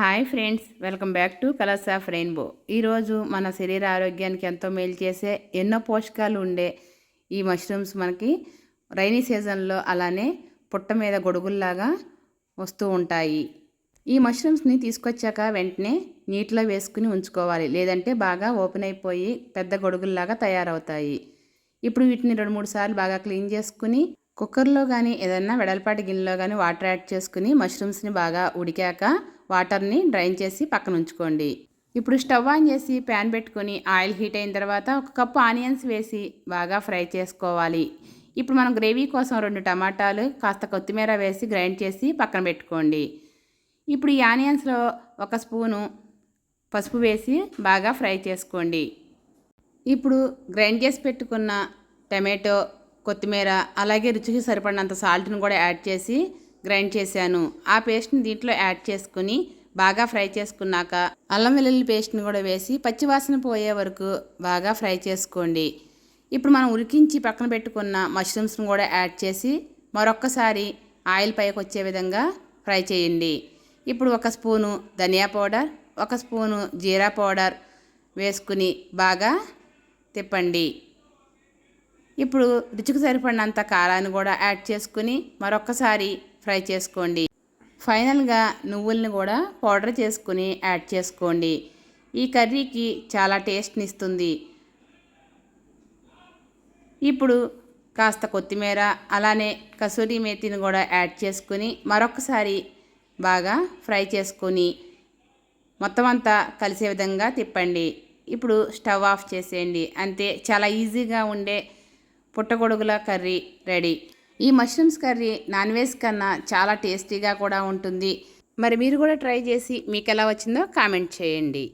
Hi friends welcome back to colours of rainbow. ఈరోజు మన శరీర ఆరోగ్యానికి ఎంతో మేలు చేసే ఎన్నో పోషకాలు ఉండే ఈ మష్రూమ్స్ మనకి రైనీ సీజన్లో అలానే పుట్ట మీద గొడుగుల్లాగా వస్తూ ఉంటాయి. ఈ మష్రూమ్స్ని తీసుకొచ్చాక వెంటనే నీటిలో వేసుకుని ఉంచుకోవాలి. లేదంటే బాగా ఓపెన్ అయిపోయి పెద్ద గొడుగుల్లాగా తయారవుతాయి. ఇప్పుడు వీటిని రెండు మూడు సార్లు బాగా క్లీన్ చేసుకుని కుక్కర్లో కానీ ఏదైనా వెడల్పాటి గిన్నెలో కానీ వాటర్ యాడ్ చేసుకుని మష్రూమ్స్ని బాగా ఉడికాక వాటర్ని డ్రైన్ చేసి పక్కన ఉంచుకోండి ఇప్పుడు స్టవ్ ఆన్ చేసి ప్యాన్ పెట్టుకొని ఆయిల్ హీట్ అయిన తర్వాత ఒక కప్పు ఆనియన్స్ వేసి బాగా ఫ్రై చేసుకోవాలి. ఇప్పుడు మనం గ్రేవీ కోసం రెండు టమాటాలు కాస్త కొత్తిమీర వేసి గ్రైండ్ చేసి పక్కన పెట్టుకోండి. ఇప్పుడు ఈ ఆనియన్స్లో ఒక స్పూను పసుపు వేసి బాగా ఫ్రై చేసుకోండి. ఇప్పుడు గ్రైండ్ చేసి పెట్టుకున్న టమాటో కొత్తిమీర అలాగే రుచికి సరిపడినంత సాల్ట్ని కూడా యాడ్ చేసి గ్రైండ్ చేశాను. ఆ పేస్ట్ని దీంట్లో యాడ్ చేసుకుని బాగా ఫ్రై చేసుకున్నాక అల్లం వెల్లుల్లి పేస్ట్ని కూడా వేసి పచ్చివాసన పోయే వరకు బాగా ఫ్రై చేసుకోండి. ఇప్పుడు మనం ఉరికించి పక్కన పెట్టుకున్న మష్రూమ్స్ని కూడా యాడ్ చేసి మరొక్కసారి ఆయిల్ పైకి వచ్చే విధంగా ఫ్రై చేయండి. ఇప్పుడు ఒక స్పూను ధనియా పౌడర్ ఒక స్పూను జీరా పౌడర్ వేసుకుని బాగా తిప్పండి. ఇప్పుడు రుచికి సరిపడినంత కారాన్ని కూడా యాడ్ చేసుకుని మరొకసారి ఫ్రై చేసుకోండి. ఫైనల్గా నువ్వుల్ని కూడా పౌడర్ చేసుకుని యాడ్ చేసుకోండి. ఈ కర్రీకి చాలా టేస్ట్ని ఇస్తుంది ఇప్పుడు కాస్త కొత్తిమీర అలానే కసూరి మేతిని కూడా యాడ్ చేసుకుని మరొకసారి బాగా ఫ్రై చేసుకొని మొత్తం అంతా కలిసే విధంగా తిప్పండి. ఇప్పుడు స్టవ్ ఆఫ్ చేసేయండి. అంతే చాలా ఈజీగా ఉండే పుట్టగొడుగుల కర్రీ రెడీ. ఈ మష్రూమ్స్ కర్రీ నాన్ వెజ్ కన్నా చాలా టేస్టీగా కూడా ఉంటుంది. మరి మీరు కూడా ట్రై చేసి మీకు ఎలా వచ్చిందో కామెంట్ చేయండి.